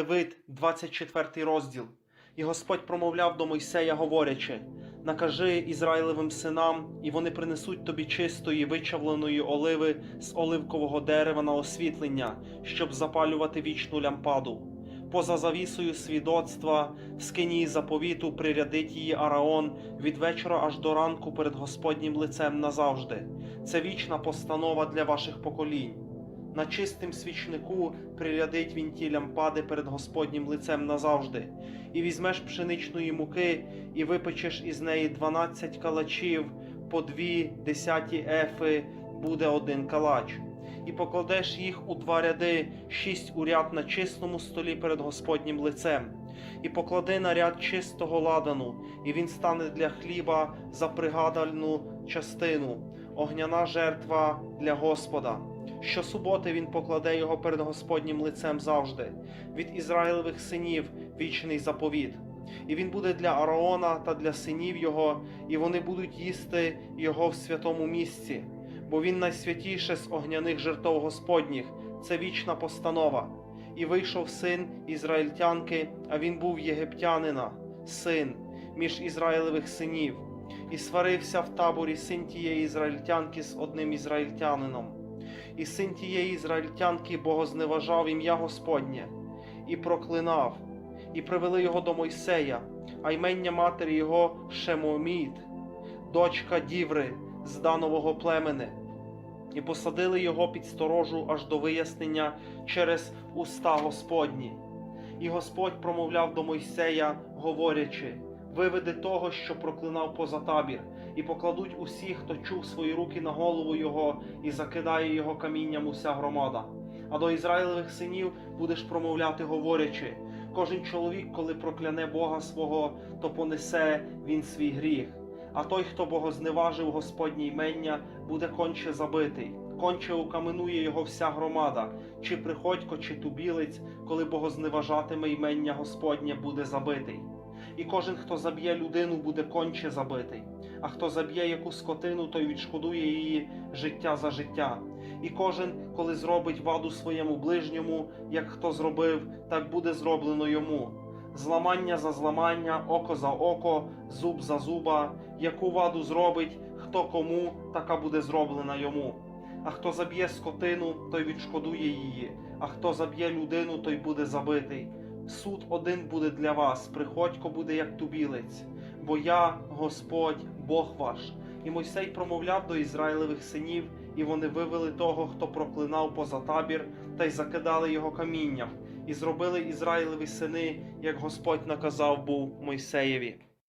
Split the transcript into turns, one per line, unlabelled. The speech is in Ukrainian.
Левит, 24 розділ. І Господь промовляв до Мойсея, говорячи: Накажи Ізраїлевим синам, і вони принесуть тобі чистої вичавленої оливи з оливкового дерева на освітлення, щоб запалювати вічну лямпаду. Поза завісою свідоцтва, в скині заповіту прирядить її Араон від вечора аж до ранку перед Господнім лицем назавжди. Це вічна постанова для ваших поколінь. На чистим свічнику прирядить він ті лямпади перед Господнім лицем назавжди, і візьмеш пшеничної муки, і випечеш із неї дванадцять калачів, по дві десяті ефи буде один калач, і покладеш їх у два ряди, шість у ряд на чистому столі перед Господнім лицем, і поклади на ряд чистого ладану, і він стане для хліба за пригадальну частину, огняна жертва для Господа. Щосуботи він покладе його перед Господнім лицем завжди, від Ізраїлевих синів вічний заповіт. І він буде для Араона та для синів його, і вони будуть їсти його в святому місці, бо він найсвятіше з огняних жертов Господніх, це вічна постанова. І вийшов син ізраїльтянки, а він був єгиптянина, син між Ізраїлевих синів, і сварився в таборі син тієї ізраїльтянки з одним ізраїльтянином. І син тієї ізраїльтянки богозневажав ім'я Господнє і проклинав, і привели його до Мойсея, а ймення матері його Шемоміт, дочка Діври з Данового племени, і посадили його під сторожу аж до вияснення через уста Господні. І Господь промовляв до Мойсея, говорячи: Виведи того, що проклинав поза табір, і покладуть усі, хто чув свої руки на голову його, і закидає його камінням уся громада. А до Ізраїлевих синів будеш промовляти, говорячи: кожен чоловік, коли прокляне Бога свого, то понесе він свій гріх. А той, хто богозневажив Господнє ймення, буде конче забитий. Конче укаменує його вся громада, чи приходько, чи тубілець, коли богозневажатиме ймення Господнє, буде забитий. І кожен, хто заб'є людину, буде конче забитий. А хто заб'є яку скотину, той відшкодує її життя за життя. І кожен, коли зробить ваду своєму ближньому, як хто зробив, так буде зроблено йому. Зламання за зламання, око за око, зуб за зуба, яку ваду зробить, хто кому, така буде зроблена йому. А хто заб'є скотину, той відшкодує її, а хто заб'є людину, той буде забитий. Суд один буде для вас, приходько буде як тубілець, бо я, Господь, Бог ваш. І Мойсей промовляв до Ізраїлевих синів, і вони вивели того, хто проклинав поза табір, та й закидали його камінням, і зробили Ізраїлеві сини, як Господь наказав був Мойсеєві.